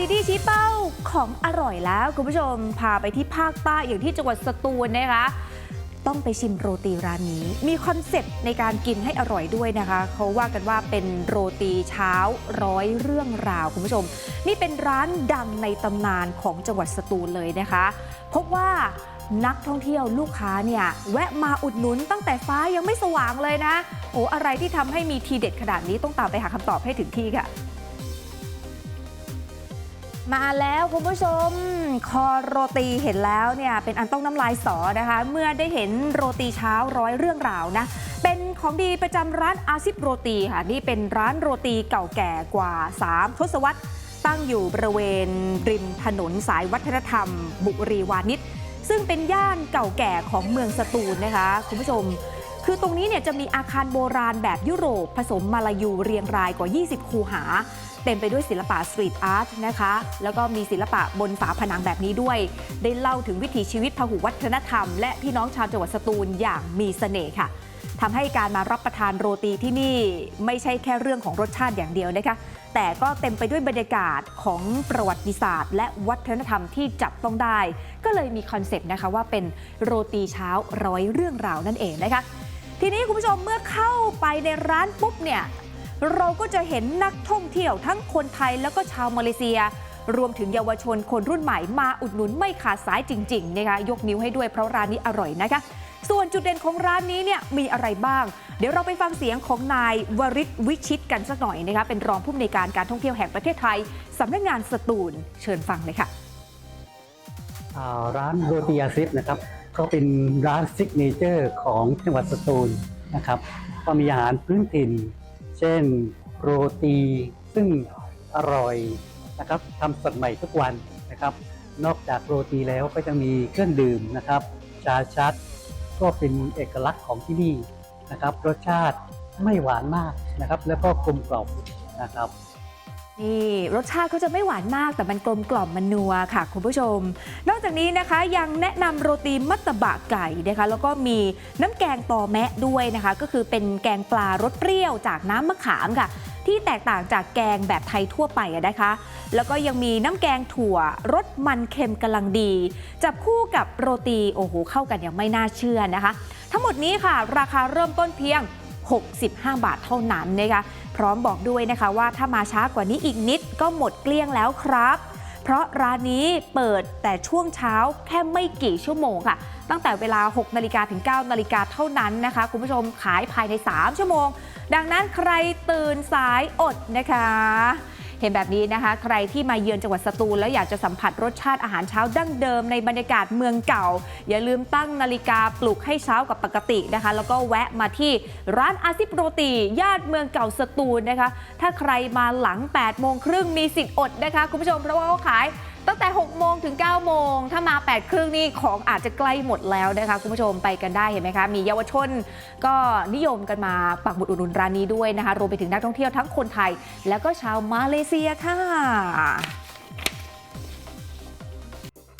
ดีๆชี้เป้าของอร่อยแล้ว คุณผู้ชมพาไปที่ภาคใต้อย่างที่จังหวัดสตูลนะคะ ต้องไปชิมโรตีร้านนี้ มีคอนเซ็ปต์ในการกินให้อร่อยด้วยนะคะเขาว่ากันว่าเป็นโรตีเช้าร้อยเรื่องราว คุณผู้ชม นี่เป็นร้านดังในตำนานของจังหวัดสตูลเลยนะคะพบว่านักท่องเที่ยวลูกค้าเนี่ยแวะมาอุดหนุนตั้งแต่ฟ้ายังไม่สว่างเลยนะ โอ้อะไรที่ทำให้มีทีเด็ดขนาดนี้ต้องตามไปหาคำตอบให้ถึงที่ค่ะ มาแล้วคุณผู้ชม คอโรตีเห็นแล้วเนี่ยเป็นอันต้องน้ำลายสอนะคะ เมื่อได้เห็นโรตีเช้าร้อยเรื่องราวนะ เป็นของดีประจำร้านอาซิบโรตีค่ะ นี่เป็นร้านโรตีเก่าแก่กว่า 3 ทศวรรษ ตั้งอยู่บริเวณริมถนนสายวัฒนธรรม บุรีวานิชซึ่งเป็นย่านเก่าแก่ของเมืองสตูลนะคะ คุณผู้ชม คือตรงนี้เนี่ยจะมีอาคารโบราณแบบยุโรปผสมมาลายูเรียงรายกว่า 20 คูหาเต็มไปด้วยศิลปะสตรีทอาร์ตนะคะ แล้วก็มีศิลปะบนฝาผนังแบบนี้ด้วย ได้เล่าถึงวิถีชีวิตพหุวัฒนธรรม และพี่น้องชาวจังหวัดสตูลอย่างมีเสน่ห์ค่ะทำให้การมารับประทานโรตีที่นี่ไม่ใช่แค่เรื่องของรสชาติอย่างเดียวนะคะ แต่ก็เต็มไปด้วยบรรยากาศของประวัติศาสตร์ และวัฒนธรรมที่จับต้องได้ ก็เลยมีคอนเซปต์นะคะว่าเป็นโรตีเช้าร้อยเรื่องราวนั่นเองนะคะ ทีนี้คุณผู้ชมเมื่อเข้าไปในร้านปุ๊บเนี่ย เราก็จะเห็นนักท่องเที่ยวทั้งคนไทยแล้วก็ชาวมาเลเซีย รวมถึงเยาวชนคนรุ่นใหม่มาอุดหนุนไม่ขาดสายจริงๆนะคะยกนิ้วให้ด้วยเพราะร้านนี้อร่อยนะคะ ส่วนจุดเด่นของร้านนี้เนี่ยมีอะไรบ้าง เดี๋ยวเราไปฟังเสียงของนายวริศวิชิตกันสักหน่อยนะคะเป็นรองผู้อำนวยการการท่องเที่ยวแห่งประเทศไทยสำนักงานสตูลเชิญฟังเลยค่ะร้านโรตีอาซิฟนะครับก็เป็นร้านซิกเนเจอร์ของจังหวัดสตูลนะครับก็มีอาหารพื้นถิ่น เช่นโรตี ซึ่งอร่อยนะครับทำสดใหม่ทุกวันนะครับ นอกจากโรตีแล้วก็จะมีเครื่องดื่มนะครับ ชาชัดก็เป็นเอกลักษณ์ของที่นี่นะครับ รสชาติไม่หวานมากนะครับ แล้วก็กลมกล่อมนะครับ นี่รสชาติเขาจะไม่หวานมากแต่มันกลมกล่อมมันนัวค่ะ คุณผู้ชม นอกจากนี้นะคะยังแนะนำโรตีมัตตบะไก่นะคะ แล้วก็มีน้ำแกงตอแมะด้วยนะคะ ก็คือเป็นแกงปลารสเปรี้ยวจากน้ำมะขามค่ะ ที่แตกต่างจากแกงแบบไทยทั่วไปนะคะ แล้วก็ยังมีน้ำแกงถั่วรสมันเค็มกำลังดี จับคู่กับโรตีโอ้โหเข้ากันอย่างไม่น่าเชื่อนะคะ ทั้งหมดนี้ค่ะ ราคาเริ่มต้นเพียง 65 บาทเท่านั้นนะคะพร้อมบอกด้วยนะคะว่าถ้ามาช้ากว่านี้อีกนิดก็หมดเกลี้ยงแล้วครับ เพราะร้านนี้เปิดแต่ช่วงเช้าแค่ไม่กี่ชั่วโมงค่ะ ตั้งแต่เวลา 6 นาฬิกาถึง 9 นาฬิกาเท่านั้นนะคะ คุณผู้ชมขายภายใน 3 ชั่วโมง ดังนั้นใครตื่นสายอดนะคะ เห็นแบบนี้นะคะ ใครที่มาเยือนจังหวัดสตูลแล้วอยากจะสัมผัสรสชาติอาหารเช้าดั้งเดิมในบรรยากาศเมืองเก่า อย่าลืมตั้งนาฬิกาปลุกให้เช้ากับปกตินะคะ แล้วก็แวะมาที่ร้านอาซิปโรตีย่านเมืองเก่าสตูลนะคะ ถ้าใครมาหลัง8โมงครึ่งมีสิทธิ์อดนะคะ คุณผู้ชมเพราะว่าเขาขาย ตั้งแต่ 6 โมงถึง 9 โมง ถ้ามา 8 ครึ่งนี่ของอาจจะใกล้หมดแล้วนะคะ คุณผู้ชมไปกันได้เห็นไหมคะ มีเยาวชนก็นิยมกันมาปักหมุดอุดหนุนร้านนี้ด้วยนะคะ รวมไปถึงนักท่องเที่ยวทั้งคนไทย แล้วก็ชาวมาเลเซียค่ะ